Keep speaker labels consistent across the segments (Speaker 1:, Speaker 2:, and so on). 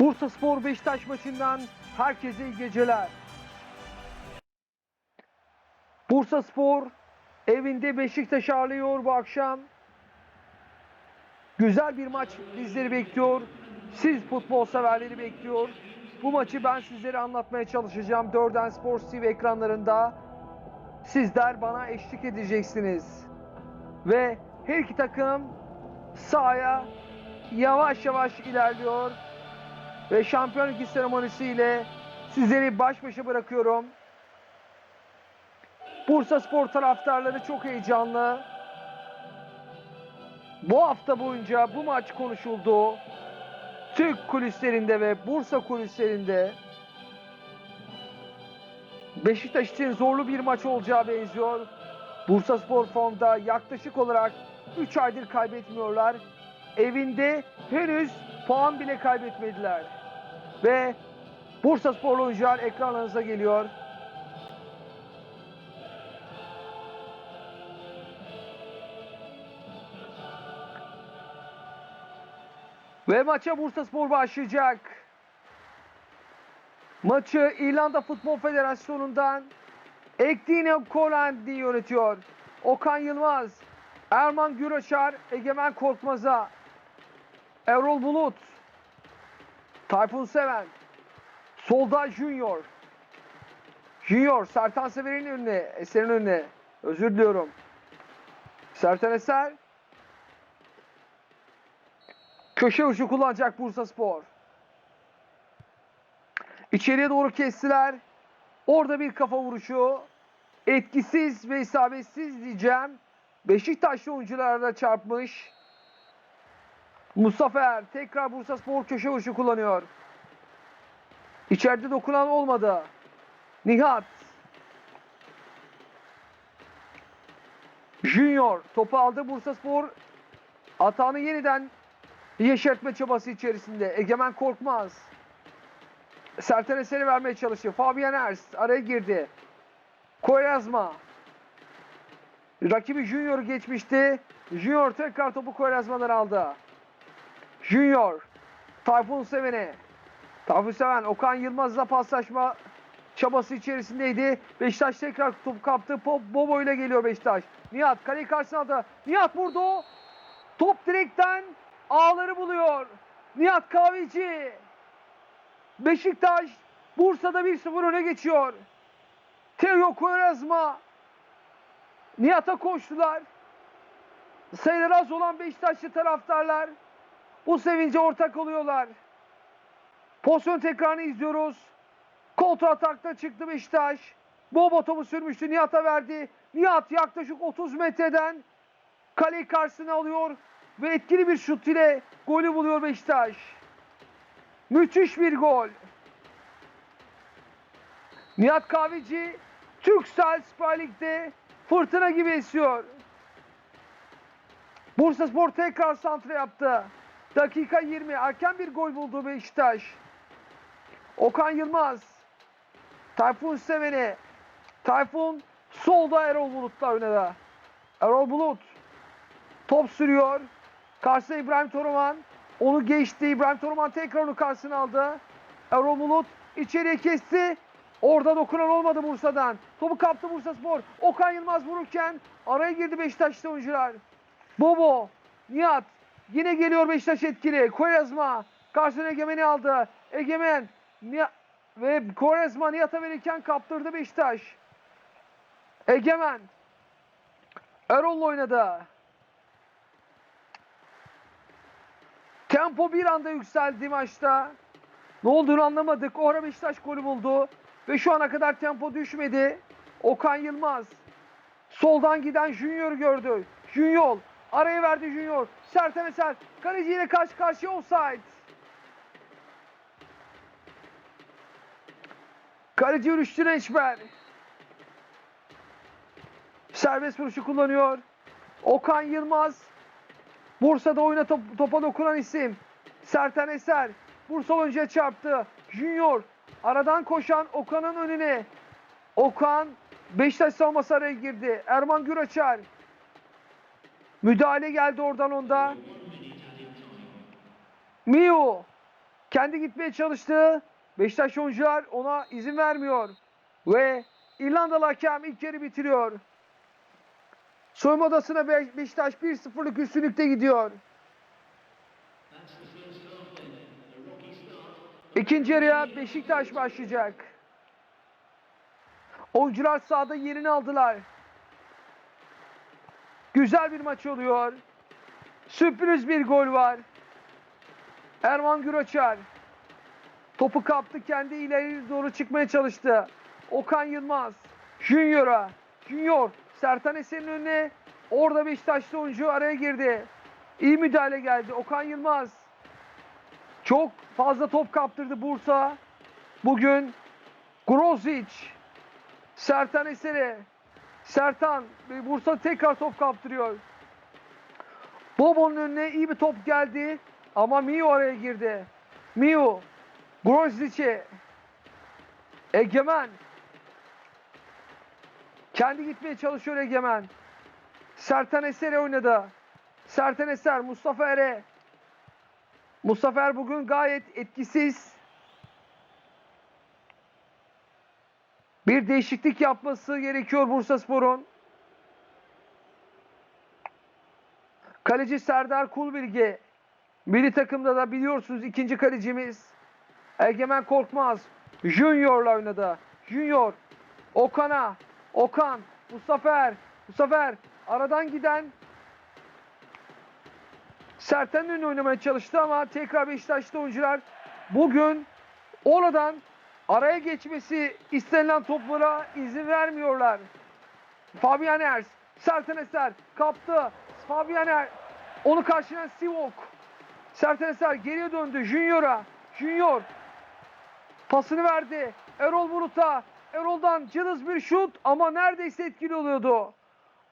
Speaker 1: Bursa Spor Beşiktaş maçından herkese iyi geceler. Bursa Spor evinde Beşiktaş ağırlıyor bu akşam. Güzel bir maç bizleri bekliyor. Siz futbol severleri bekliyor. Bu maçı ben sizlere anlatmaya çalışacağım. Dörden Spor TV ekranlarında. Sizler bana eşlik edeceksiniz. Ve her iki takım sahaya yavaş yavaş ilerliyor. Ve şampiyonluk ligi seremonisiyle sizleri baş başa bırakıyorum. Bursa Spor taraftarları çok heyecanlı. Bu hafta boyunca bu maç konuşuldu. Türk kulislerinde ve Bursa kulislerinde Beşiktaş için zorlu bir maç olacağı benziyor. Bursa Spor formda yaklaşık olarak 3 aydır kaybetmiyorlar. Evinde henüz puan bile kaybetmediler. Ve Bursa Sporlu oyuncular ekranlarınıza geliyor. Ve maça Bursa Spor başlayacak. Maçı İrlanda Futbol Federasyonu'ndan Ekdine Kolendi yönetiyor. Okan Yılmaz, Erman Güreşar, Egemen Korkmaz'a, Erol Bulut, Tayfun Seven, Solda Junior, Junior, Sertan Sever'in önüne, Eser'in önüne. Özür diliyorum. Sertan Eser, Köşe ucu kullanacak Bursa Spor. İçeriye doğru kestiler. Orada bir kafa vuruşu. Etkisiz ve isabetsiz diyeceğim. Beşiktaşlı oyuncular da çarpmış. Mustafa Er tekrar Bursa Spor köşe vuruşu kullanıyor. İçeride dokunan olmadı. Nihat. Junior topu aldı Bursa Spor. Atağını yeniden yeşertme çabası içerisinde. Egemen Korkmaz. Sertan Eser'i vermeye çalışıyor. Fabian Ers araya girdi. Koyrazma. Rakibi Junior geçmişti. Junior tekrar topu Koyrazma'dan aldı. Junior. Tayfun Seven'e. Tayfun Seven Okan Yılmaz'la paslaşma çabası içerisindeydi. Beşiktaş tekrar topu kaptı. Pop Bobo ile geliyor Beşiktaş. Nihat kaleyi karşısına aldı. Nihat vurdu. Top direkten ağları buluyor. Nihat Kahveci. Beşiktaş Bursa'da 1-0 öne geçiyor. Teo Quaresma. Nihat'a koştular. Sayıları az olan Beşiktaşlı taraftarlar bu sevince ortak oluyorlar. Pozisyon tekrarını izliyoruz. Kontra atakta çıktı Beşiktaş. Bobo topu sürmüştü. Nihat'a verdi. Nihat yaklaşık 30 metreden kaleyi karşısına alıyor ve etkili bir şut ile golü buluyor Beşiktaş. Müthiş bir gol. Nihat Kahveci Türksel Süper Lig'de fırtına gibi esiyor. Bursa Spor tekrar santra yaptı. Dakika 20 erken bir gol buldu Beşiktaş. Okan Yılmaz. Tayfun Seven'i. Tayfun solda Erol Bulut'la oynadı. Erol Bulut. Top sürüyor. Karşısına İbrahim Toruman. Onu geçti. İbrahim Toruman tekrar onu karşısına aldı. Erol Bulut içeriye kesti. Orada dokunan olmadı Bursa'dan. Topu kaptı Bursa Spor. Okan Yılmaz vururken araya girdi Beşiktaşlı oyuncular. Bobo, Nihat. Yine geliyor Beşiktaş etkili. Koyazma. Karşısına Egemen'i aldı. Egemen. Ve Koyazma Nihat'a verirken kaptırdı Beşiktaş. Egemen. Erol'la oynadı. Tempo bir anda yükseldi maçta. Ne olduğunu anlamadık. O ara Beşiktaş golü buldu. Ve şu ana kadar tempo düşmedi. Okan Yılmaz. Soldan giden Junior gördü. Junior. Araya verdi Junior. Serten Eser. Kaleciyle karşı karşıya offside. Kaleci Rüştü Reçber. Serbest vuruşu kullanıyor. Okan Yılmaz. Bursa'da oyuna top, topa dokunan isim. Serten Eser. Bursa oyuncuya çarptı. Junior. Aradan koşan Okan'ın önüne. Okan Beşiktaş savunması araya girdi. Erman Güreçer. Müdahale geldi oradan onda. Miu. Kendi gitmeye çalıştı. Beşiktaş oyuncular ona izin vermiyor. Ve İrlandalı hakem ilk yarı bitiriyor. Soyunma odasına Be- Beşiktaş 1-0'lık üstünlükte gidiyor. İkinci yarıya Beşiktaş başlayacak. Oyuncular sahada yerini aldılar. Güzel bir maç oluyor. Sürpriz bir gol var. Erman Güroçar. Topu kaptı kendi ileri doğru çıkmaya çalıştı. Okan Yılmaz. Junior'a. Junior. Sertan Esen'in önüne. Orada Beşiktaşlı oyuncu araya girdi. İyi müdahale geldi. Okan Yılmaz. Çok fazla top kaptırdı Bursa. Bugün Grozic. Sertan Eser'e. Sertan Bursa tekrar top kaptırıyor. Bobo'nun önüne iyi bir top geldi. Ama Mio araya girdi. Mio. Grozic'e. Egemen. Kendi gitmeye çalışıyor Egemen. Sertan Eser'e oynadı. Sertan Eser, Mustafa Er'e. Mustafa Er bugün gayet etkisiz. Bir değişiklik yapması gerekiyor Bursaspor'un. Kaleci Serdar Kulbilge. Milli takımda da biliyorsunuz ikinci kalecimiz. Egemen Korkmaz. Junior'la oynadı. Junior. Okan'a. Okan. Mustafa Er. Mustafa Er. Aradan giden önüne oynamaya çalıştı ama tekrar Beşiktaşlı oyuncular bugün oradan araya geçmesi istenilen toplara izin vermiyorlar. Fabian Ers, Serten Eser kaptı. Fabian Er, onu karşılayan Sivok. Serten Eser geriye döndü Junior'a. Junior pasını verdi. Erol Bulut'a. Erol'dan cılız bir şut ama neredeyse etkili oluyordu.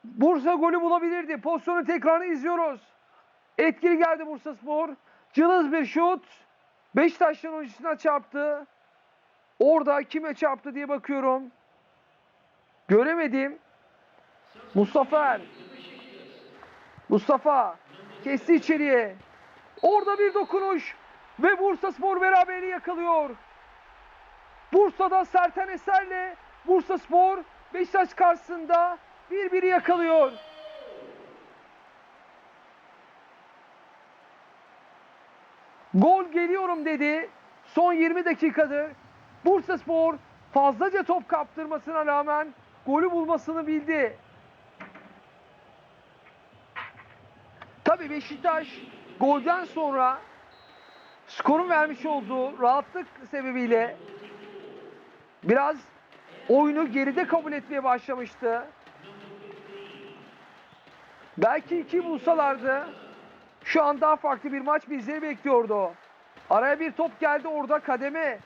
Speaker 1: Bursa golü bulabilirdi. Pozisyonun tekrarını izliyoruz. Etkili geldi Bursaspor. Cılız bir şut. Beşiktaş'ın oyuncusuna çarptı. Orada kime çarptı diye bakıyorum. Göremedim. Mustafa Er. Mustafa kesti içeriye. Orada bir dokunuş ve Bursaspor beraberliği yakalıyor. Bursa'da Serten Eser'le Bursaspor Beşiktaş karşısında birbiri yakalıyor. Gol geliyorum dedi. Son 20 dakikadır Bursaspor fazlaca top kaptırmasına rağmen golü bulmasını bildi. Tabii Beşiktaş golden sonra skorun vermiş olduğu rahatlık sebebiyle biraz oyunu geride kabul etmeye başlamıştı. Belki iki bulsalardı şu an daha farklı bir maç bizleri bekliyordu. Araya bir top geldi orada kademe.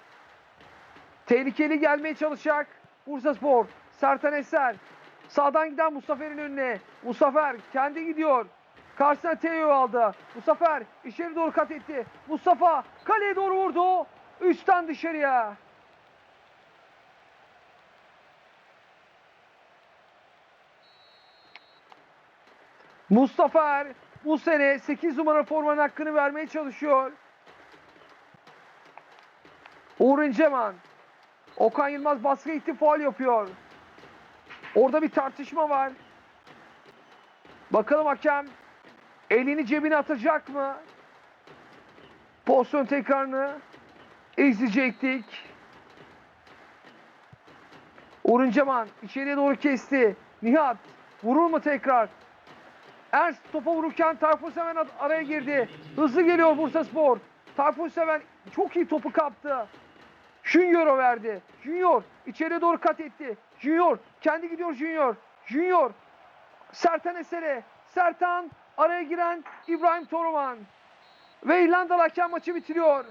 Speaker 1: Tehlikeli gelmeye çalışacak Bursaspor. Sertan Eser. Sağdan giden Mustafa'nın önüne. Mustafa kendi gidiyor. Karşısına Teo aldı. Mustafa içeri doğru kat etti. Mustafa kaleye doğru vurdu. Üstten dışarıya. Mustafa bu sene 8 numara formanın hakkını vermeye çalışıyor. Uğur İnceman. Okan Yılmaz baskı itti faul yapıyor. Orada bir tartışma var. Bakalım hakem elini cebine atacak mı? Pozisyon tekrarını izleyecektik. Uğur İnceman içeriye doğru kesti. Nihat vurur mu tekrar? Ernst topa vururken Tayfun Seven ar- araya girdi. Hızlı geliyor Bursa Spor. Tayfun Seven çok iyi topu kaptı. Junior'a verdi. Junior içeriye doğru kat etti. Junior kendi gidiyor Junior. Junior Sertan Eser'e. Sertan araya giren İbrahim Toruman. Ve İrlandalı hakem maçı bitiriyor.